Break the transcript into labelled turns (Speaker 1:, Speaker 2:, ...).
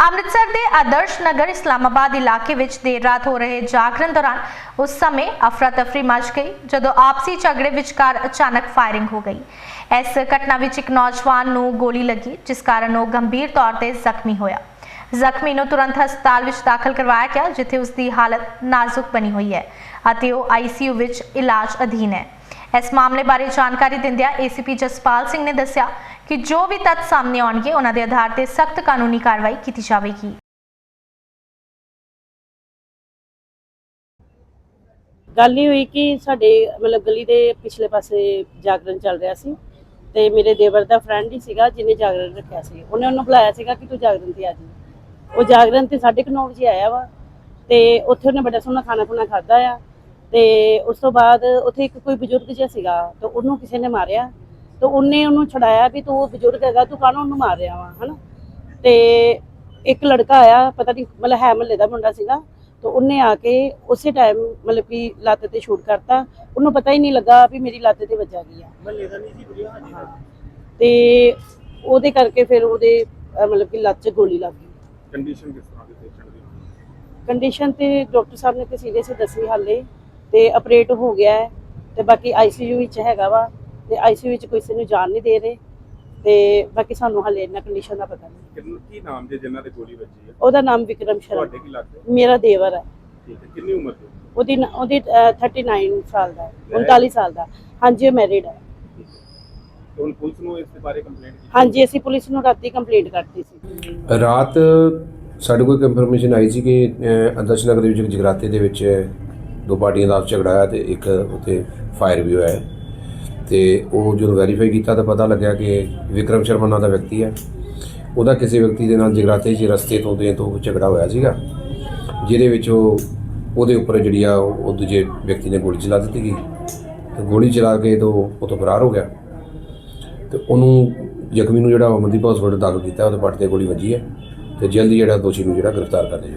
Speaker 1: ਅੰਮ੍ਰਿਤਸਰ ਦੇ ਆਦਰਸ਼ ਨਗਰ ਇਸਲਾਮਾਬਾਦ ਇਲਾਕੇ ਵਿੱਚ ਦੇਰ ਰਾਤ ਹੋ ਰਹੇ ਜਾਗਰਣ ਦੌਰਾਨ ਉਸ ਸਮੇਂ ਅਫਰਾ ਤਫਰੀ ਮਚ ਗਈ, ਜਦੋਂ ਆਪਸੀ ਝਗੜੇ ਵਿਚਕਾਰ ਅਚਾਨਕ ਫਾਇਰਿੰਗ ਹੋ ਗਈ। ਇਸ ਘਟਨਾ ਵਿੱਚ ਇੱਕ ਨੌਜਵਾਨ ਨੂੰ ਗੋਲੀ ਲੱਗੀ, ਜਿਸ ਕਾਰਨ ਉਹ ਗੰਭੀਰ ਤੌਰ ਤੇ ਜ਼ਖਮੀ ਹੋਇਆ। ਜ਼ਖਮੀ ਨੂੰ ਤੁਰੰਤ ਹਸਪਤਾਲ ਵਿੱਚ ਦਾਖਲ ਕਰਵਾਇਆ ਗਿਆ, ਜਿੱਥੇ ਉਸ ਦੀ ਹਾਲਤ ਨਾਜ਼ੁਕ ਬਣੀ ਹੋਈ ਹੈ ਅਤੇ ਉਹ ਆਈਸੀਯੂ ਵਿੱਚ ਇਲਾਜ ਅਧੀਨ ਹੈ। ਇਸ ਮਾਮਲੇ ਬਾਰੇ ਜਾਣਕਾਰੀ ਦਿੰਦਿਆਂ ਏਸੀਪੀ ਜਸਪਾਲ ਸਿੰਘ ਨੇ ਦੱਸਿਆ ਕਿ ਜੋ ਵੀ ਤੱਥ ਸਾਹਮਣੇ ਆਉਣਗੇ, ਉਹਨਾਂ ਦੇ ਆਧਾਰ ਤੇ ਸਖਤ ਕਾਨੂੰਨੀ ਕਾਰਵਾਈ ਕੀਤੀ ਜਾਵੇਗੀ।
Speaker 2: ਗੱਲ ਇਹ ਹੋਈ ਕਿ ਸਾਡੇ ਮਤਲਬ ਗਲੀ ਦੇ ਪਿਛਲੇ ਪਾਸੇ ਜਾਗਰਣ ਚੱਲ ਰਿਹਾ ਸੀ ਤੇ ਮੇਰੇ ਦੇਵਰ ਦਾ ਫਰੈਂਡ ਹੀ ਸੀਗਾ ਜਿਹਨੇ ਜਾਗਰਣ ਰੱਖਿਆ ਸੀ। ਉਹਨੇ ਉਹਨੂੰ ਬੁਲਾਇਆ ਸੀਗਾ ਕਿ ਤੂੰ ਜਾਗਰਣ ਤੇ ਆ ਜੀ। ਉਹ ਜਾਗਰਣ ਤੇ 9:30 ਵਜੇ ਆਇਆ ਵਾ ਤੇ ਉੱਥੇ ਉਹਨੇ ਬੜਾ ਸੋਹਣਾ ਖਾਣਾ ਖੁਣਾ ਖਾਦਾ ਆ। ਤੇ ਉਸ ਤੋਂ ਬਾਅਦ ਉੱਥੇ ਇੱਕ ਕੋਈ ਬਜ਼ੁਰਗ ਜਿਹਾ ਸੀਗਾ ਤੇ ਉਹਨੂੰ ਕਿਸੇ ਨੇ ਮਾਰਿਆ। ਤੇ ਉਹਨੇ ਉਹਨੂੰ ਛਡਾਇਆ ਵੀ ਤੂੰ ਬਜ਼ੁਰਗ ਹੈਗਾ ਤੂੰ ਕਾਹਨੂੰ ਉਹਨੂੰ ਮਾਰ ਰਿਹਾ ਵਾ ਹਨਾ? ਤੇ ਇੱਕ ਲੜਕਾ ਆਇਆ ਪਤਾ ਨਹੀਂ ਮਤਲਬ ਹੈ ਮਹੱਲੇ ਦਾ ਮੁੰਡਾ ਸੀਗਾ ਤੇ ਉਹਨੇ ਆ ਕੇ ਉਸੇ ਟਾਈਮ ਮਤਲਬ ਕਿ ਲੱਤ ਤੇ ਸ਼ੂਟ ਕਰਤਾ। ਉਹਨੂੰ ਪਤਾ ਹੀ ਨਹੀਂ ਲੱਗਾ ਵੀ ਮੇਰੀ ਲੱਤ ਤੇ ਵੱਜਾ ਗਈ ਆ।
Speaker 3: ਮਹੱਲੇ ਦਾ ਨਹੀਂ ਸੀ
Speaker 2: ਹਾਂ। ਤੇ ਉਹਦੇ ਕਰਕੇ ਫਿਰ ਉਹਦੇ ਮਤਲਬ ਕਿ ਲੱਤ 'ਚ ਗੋਲੀ ਲੱਗ ਗਈ।
Speaker 3: ਕੰਡੀਸ਼ਨ ਕਿਸ ਤਰ੍ਹਾਂ ਦੀ ਪੇਸ਼ੈਂਟ ਦੀ
Speaker 2: ਕੰਡੀਸ਼ਨ ਤੇ ਡਾਕਟਰ ਸਾਹਿਬ ਨੇ ਤੇ ਸੀਰੀਅਸ ਦੱਸੀ ਹਾਲੇ। ਤੇ ਆਪਰੇਟ ਹੋ ਗਿਆ ਹੈ ਤੇ ਬਾਕੀ ਆਈਸੀਯੂ ਵਿੱਚ ਹੈਗਾ ਵਾ ਤੇ ਆਈਸੀਯੂ ਵਿੱਚ ਕਿਸੇ ਨੂੰ ਜਾਣ ਨਹੀਂ ਦੇ ਰਹੇ ਤੇ ਬਾਕੀ ਸਾਨੂੰ ਹਾਲੇ ਇਹਨਾਂ ਕੰਡੀਸ਼ਨ ਦਾ ਪਤਾ ਨਹੀਂ।
Speaker 3: ਕਿੰਨ ਕੀ ਨਾਮ ਜੇ ਜਿਨ੍ਹਾਂ ਦੇ ਗੋਲੀ ਵੱਜੀ ਹੈ?
Speaker 2: ਉਹਦਾ ਨਾਮ ਵਿਕਰਮ ਸ਼ਰਮਾ।
Speaker 3: ਤੁਹਾਡੇ ਕੀ ਲੱਗਦਾ?
Speaker 2: ਮੇਰਾ ਦੇਵਰ ਹੈ।
Speaker 3: ਠੀਕ ਹੈ ਕਿੰਨੀ ਉਮਰ ਦੇ?
Speaker 2: ਉਹਦੀ ਨ- ਉਹਦੀ ਅਹ, 39 ਸਾਲ ਦਾ ਹੈ, 39 ਸਾਲ ਦਾ। ਹਾਂਜੀ ਉਹ ਮੈਰਿਡ ਹੈ।
Speaker 3: ਤੇ ਹੁਣ ਪੁਲਿਸ ਨੂੰ ਇਸ ਦੇ ਬਾਰੇ ਕੰਪਲੇਂਟ ਕੀਤੀ?
Speaker 2: ਹਾਂਜੀ ਅਸੀਂ ਪੁਲਿਸ ਨੂੰ ਰਾਤੀ ਕੰਪਲੇਂਟ ਕਰਤੀ ਸੀ।
Speaker 4: ਰਾਤ ਸਾਡੇ ਕੋਲ ਇਨਫੋਰਮੇਸ਼ਨ ਆਈ ਸੀ ਕਿ ਅਹ, ਆਦਰਸ਼ ਨਗਰ ਦੇ ਵਿੱਚ ਇੱਕ ਜਗਰਾਤੇ ਦੇ ਵਿੱਚ ਦੋ ਪਾਰਟੀਆਂ ਦਾ ਆਪਸ ਝਗੜਾ ਹੋਇਆ ਤੇ ਇੱਕ ਉੱਥੇ ਫਾਇਰ ਵੀ ਹੋਇਆ ਹੈ। ਤੇ ਉਹ ਜਦੋਂ ਵੈਰੀਫਾਈ ਕੀਤਾ ਤਾਂ ਪਤਾ ਲੱਗਿਆ ਕਿ ਵਿਕਰਮ ਸ਼ਰਮਾ ਨਾਂ ਦਾ ਵਿਅਕਤੀ ਹੈ। ਉਹਦਾ ਕਿਸੇ ਵਿਅਕਤੀ ਦੇ ਨਾਲ ਜਗਰਾਤੇ 'ਚ ਰਸਤੇ ਤੋਂ ਦੇ ਤੋਂ ਝਗੜਾ ਹੋਇਆ ਸੀਗਾ, ਜਿਹਦੇ ਵਿੱਚ ਉਹ, ਉਹਦੇ ਉੱਪਰ ਜਿਹੜੀ ਆ ਉਹ ਉਹ ਦੂਜੇ ਵਿਅਕਤੀ ਨੇ ਗੋਲੀ ਚਲਾ ਦਿੱਤੀ ਗਈ। ਤੇ ਗੋਲੀ ਚਲਾ ਕੇ ਤੋਂ ਉਹ ਤੋਂ ਫਰਾਰ ਹੋ ਗਿਆ। ਤੇ ਉਹਨੂੰ ਜ਼ਖਮੀ ਨੂੰ ਜਿਹੜਾ ਅਮਨਦੀਪ ਹਸਪਤਾਲ ਦਾਖਲ ਕੀਤਾ, ਉਹਦੇ ਪੱਟ ਤੇ ਗੋਲੀ ਵੱਜੀ ਹੈ। ਤੇ ਜਲਦੀ ਜਿਹੜਾ ਦੋਸ਼ੀ ਨੂੰ ਜਿਹੜਾ ਗ੍ਰਿਫਤਾਰ ਕਰ ਲਿਆ